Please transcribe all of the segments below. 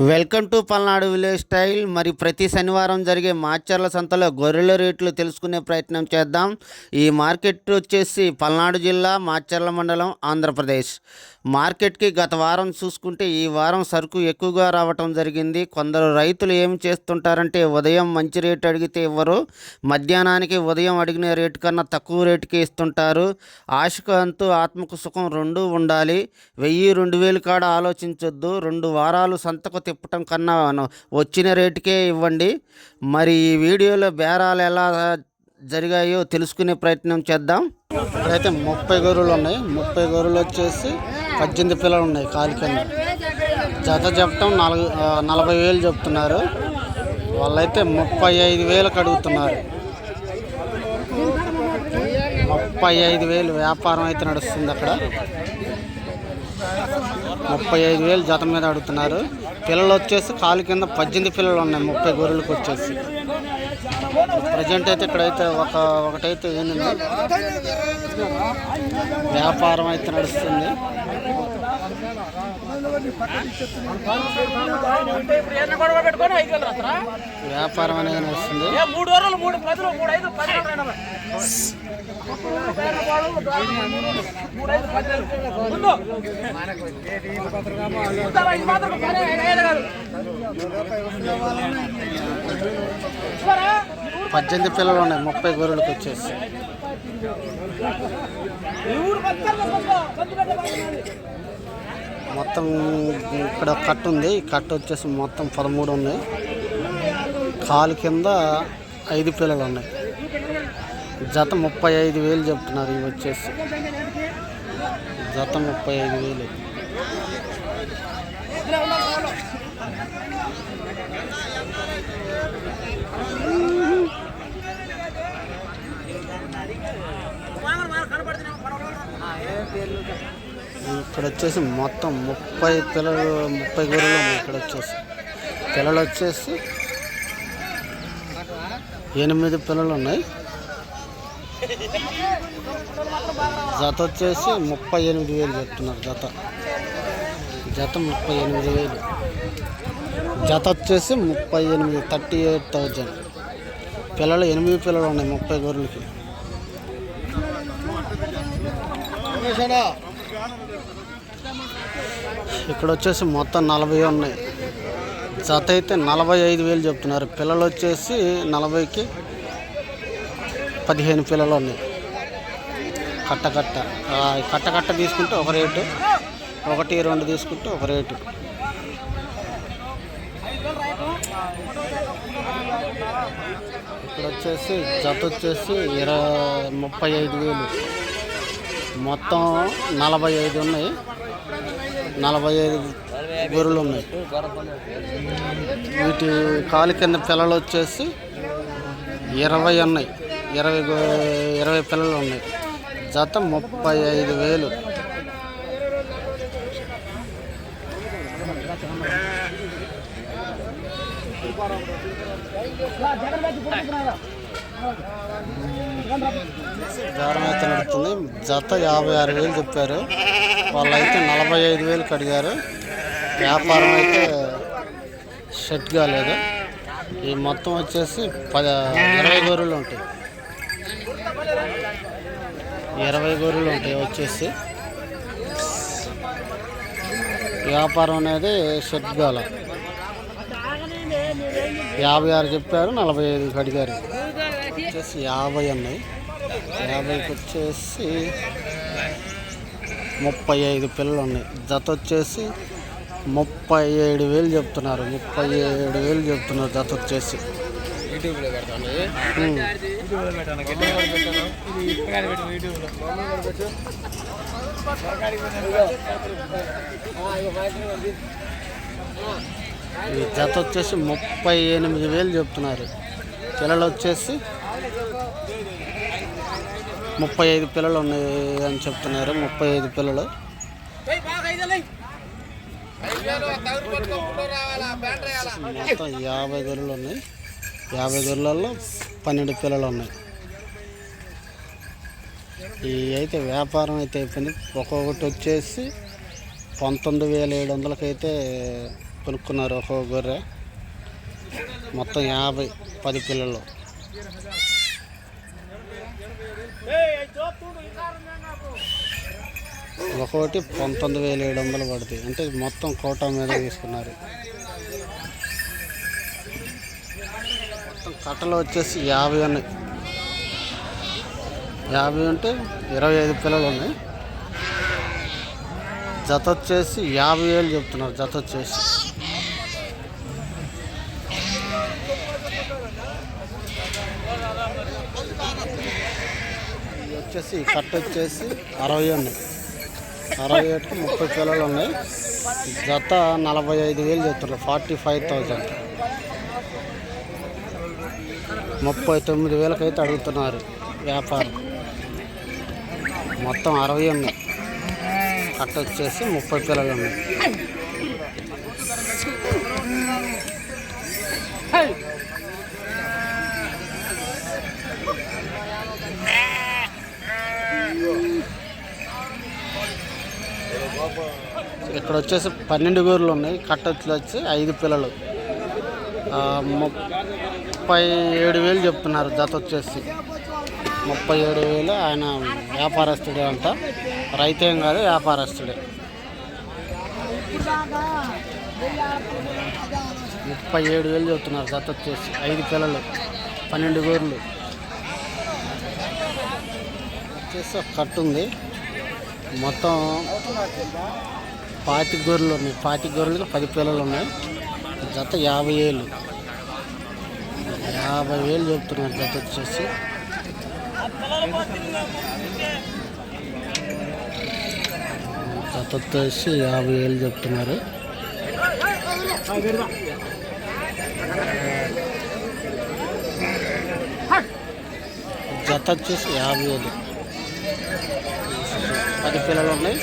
Welcome to Palnadu village style. మరి ప్రతి శనివారం జరిగే మాచర్ల సంతలో గొర్రెల రేట్లు తెలుసుకునే ప్రయత్నం చేద్దాం. ఈ మార్కెట్ వచ్చేసి పల్నాడు జిల్లా మాచర్ల మండలం ఆంధ్రప్రదేశ్. మార్కెట్కి గత వారం చూసుకుంటే ఈ వారం సరుకు ఎక్కువగా రావటం జరిగింది. కొందరు రైతులు ఏం చేస్తుంటారంటే ఉదయం మంచి రేటు అడిగితే ఇవ్వరు మధ్యాహ్నానికి ఉదయం అడిగిన రేటు కన్నా తక్కువ రేటుకి ఇస్తుంటారు. ఆశకు అంతు ఆత్మకు సుఖం రెండూ ఉండాలి. వెయ్యి రెండు వేలు కాడ ఆలోచించొద్దు. రెండు వారాలు సంతకు తిప్పటం కన్నా వచ్చిన రేటుకే ఇవ్వండి. మరి ఈ వీడియోలో బేరాలు ఎలా జరిగాయో తెలుసుకునే ప్రయత్నం చేద్దాం. ఇక్కడైతే ముప్పై గొర్రెలు ఉన్నాయి. ముప్పై గొర్రెలు వచ్చేసి పద్దెనిమిది పిల్లలు ఉన్నాయి కాలి కింద. జత చెప్పటం నలభై నలభై వేలు చెప్తున్నారు. వాళ్ళైతే ముప్పై ఐదు వేలకు అడుగుతున్నారు. ముప్పై ఐదు వేలు వ్యాపారం అయితే నడుస్తుంది అక్కడ. ముప్పై ఐదు వేలు జత మీద అడుగుతున్నారు. పిల్లలు వచ్చేసి కాలు కింద పద్దెనిమిది పిల్లలు ఉన్నాయి. ముప్పై గొర్రెలకు వచ్చేసి. ప్రజెంట్ అయితే ఇక్కడైతే ఒక ఒకటైతే ఏంటంటే వ్యాపారం అయితే నడుస్తుంది. వ్యాపారం అనేది నడుస్తుంది. మూడు రోజులు మూడు ప్రజలు మూడు ఐదు పది పద్దెనిమిది పిల్లలు ఉన్నాయి ముప్పై గొర్రెలకు వచ్చేసి. మొత్తం ఉంది. ఇక్కడ కట్ట ఉంది ఈ వచ్చేసి మొత్తం పదమూడు ఉన్నాయి కాలు కింద ఐదు పిల్లలు ఉన్నాయి. జత ముప్పై ఐదు వేలు చెప్తున్నారు ఇవి వచ్చేసి. జత ముప్పై ఐదు వేలు. ఇక్కడ వచ్చేసి మొత్తం ముప్పై పిల్లలు ముప్పై గొర్రెలు ఉన్నాయి ఇక్కడ వచ్చేసి. పిల్లలు వచ్చేసి ఎనిమిది పిల్లలు ఉన్నాయి. జత వచ్చేసి ముప్పై ఎనిమిది వేలు చెప్తున్నారు జత. జత ముప్పై ఎనిమిది వేలు. జత వచ్చేసి ముప్పై ఎనిమిది థర్టీ ఎయిట్ థౌజండ్. పిల్లలు ఎనిమిది పిల్లలు ఉన్నాయి ముప్పై గొర్రెలకి. ఇక్కడ వచ్చేసి మొత్తం నలభై ఉన్నాయి. జత అయితే నలభై ఐదు వేలు చెప్తున్నారు. పిల్లలు వచ్చేసి నలభైకి పదిహేను పిల్లలు ఉన్నాయి. కట్ట కట్ట. కట్ట కట్ట తీసుకుంటే ఒక రేటు. ఒకటి రెండు తీసుకుంటే ఒక రేటు. ఇక్కడ వచ్చేసి జత వచ్చేసి ఇరవై ముప్పై ఐదు వేలు. మొత్తం నలభై ఐదు ఉన్నాయి. నలభై ఐదు గొర్రెలు ఉన్నాయి వీటి కాలు కింద పిల్లలు వచ్చేసి ఇరవై ఉన్నాయి ఇరవై ఇరవై పిల్లలు ఉన్నాయి. జత ముప్పై ఐదు వేలు. దారం అయితే నడుస్తుంది జత యాభై ఆరు వేలు చెప్పారు. వాళ్ళైతే నలభై ఐదు వేలకు అడిగారు వ్యాపారం అయితే సెట్ కాలేదు. ఈ మొత్తం వచ్చేసి పద ఇరవై గొర్రెలు ఉంటాయి. ఇరవై గొర్రెలు ఉంటాయి వచ్చేసి. వ్యాపారం అనేది సెట్ కాల. యాభై ఆరు చెప్పారు నలభై ఐదు అడిగారు వచ్చేసి యాభై ఉన్నాయి యాభైకి వచ్చేసి ముప్పై ఐదు పిల్లలు ఉన్నాయి జత వచ్చేసి ముప్పై ఏడు వేలు చెప్తున్నారు. ముప్పై ఏడు వేలు చెప్తున్నారు జత వచ్చేసి. ఈ జత వచ్చేసి ముప్పై ఎనిమిది వేలు చెప్తున్నారు. పిల్లలు వచ్చేసి ముప్పై ఐదు పిల్లలు ఉన్నాయి అని చెప్తున్నారు. ముప్పై ఐదు పిల్లలు. మొత్తం యాభై గొర్రెలు ఉన్నాయి. యాభై గొర్రెలలో పన్నెండు పిల్లలు ఉన్నాయి. ఈ అయితే వ్యాపారం అయితే అయిపోయింది. ఒక్కొక్కటి వచ్చేసి పంతొమ్మిది వేల ఏడు వందలకైతే కొనుక్కున్నారు ఒక్కొక్క గొర్రె. మొత్తం యాభై పది పిల్లలు. ఒకటి పంతొమ్మిది వేల ఏడు వందలు పడుతుంది అంటే మొత్తం కోటా మీద తీసుకున్నారు. మొత్తం కట్టలు వచ్చేసి యాభై ఉన్నాయి. యాభై ఉంటే ఇరవై ఐదు పిల్లలు ఉన్నాయి. జత వచ్చేసి యాభై వేలు చెప్తున్నారు జత వచ్చేసి. వచ్చేసి ఈ కట్ట వచ్చేసి అరవై ఉన్నాయి. అరవై ఒకటి ముప్పై పిల్లలు ఉన్నాయి. జత నలభై ఐదు వేలు చెప్తున్నారు ఫార్టీ ఫైవ్ థౌజండ్. ముప్పై తొమ్మిది వేలకైతే అడుగుతున్నారు వ్యాపారం. మొత్తం అరవై ఉన్నాయి. కట్ట వచ్చేసి ముప్పై పిల్లలు ఉన్నాయి. ఇక్కడ వచ్చేసి పన్నెండు గోర్లు ఉన్నాయి. కట్టొచ్చులు వచ్చి ఐదు పిల్లలు. ముప్పై ఏడు వేలు చెప్తున్నారు జత వచ్చేసి. ముప్పై ఏడు వేలు ఆయన వ్యాపారస్తుడే అంట. రైతేం కాదు వ్యాపారస్తుడే. ముప్పై ఏడు వేలు చెప్తున్నారు జత వచ్చేసి. ఐదు పిల్లలు పన్నెండు గోర్లు. వచ్చేసి ఒక కట్టు ఉంది. మొత్తం పాతి గొర్రెలు ఉన్నాయి. పాతి గొర్రెలకు పది పిల్లలు ఉన్నాయి. జత యాభై వేలు యాభై వేలు చెప్తున్నారు జత వచ్చేసి. జత వచ్చేసి యాభై వేలు చెప్తున్నారు. జత వచ్చేసి యాభై వేలు పది పిల్లలు ఉన్నాయి.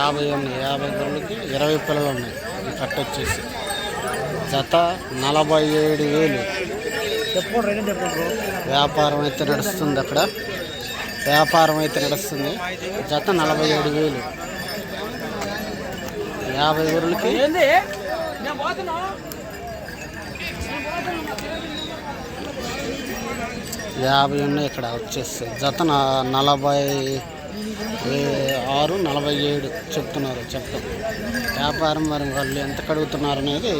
యాభై ఉన్నాయి యాభై గొర్రెలకి ఇరవై పిల్లలు ఉన్నాయి. ఈ కట్ట వచ్చేసి. జత నలభై ఏడు వేలు. వ్యాపారం అయితే నడుస్తుంది అక్కడ. వ్యాపారం అయితే నడుస్తుంది. జత నలభై ఏడు వేలు. యాభై గొర్రెలకి యాభై ఉన్నాయి ఇక్కడ వచ్చేసి. జత నలభై ఆరు నలభై ఏడు చెప్తున్నారు చెప్తాం. వ్యాపారం మరి వాళ్ళు ఎంత కడుగుతున్నారు అనేది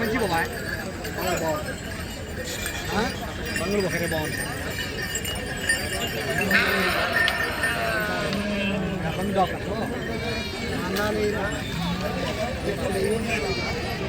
మంచి బాబాయ్ బంగులు ఒకరే బాగుంది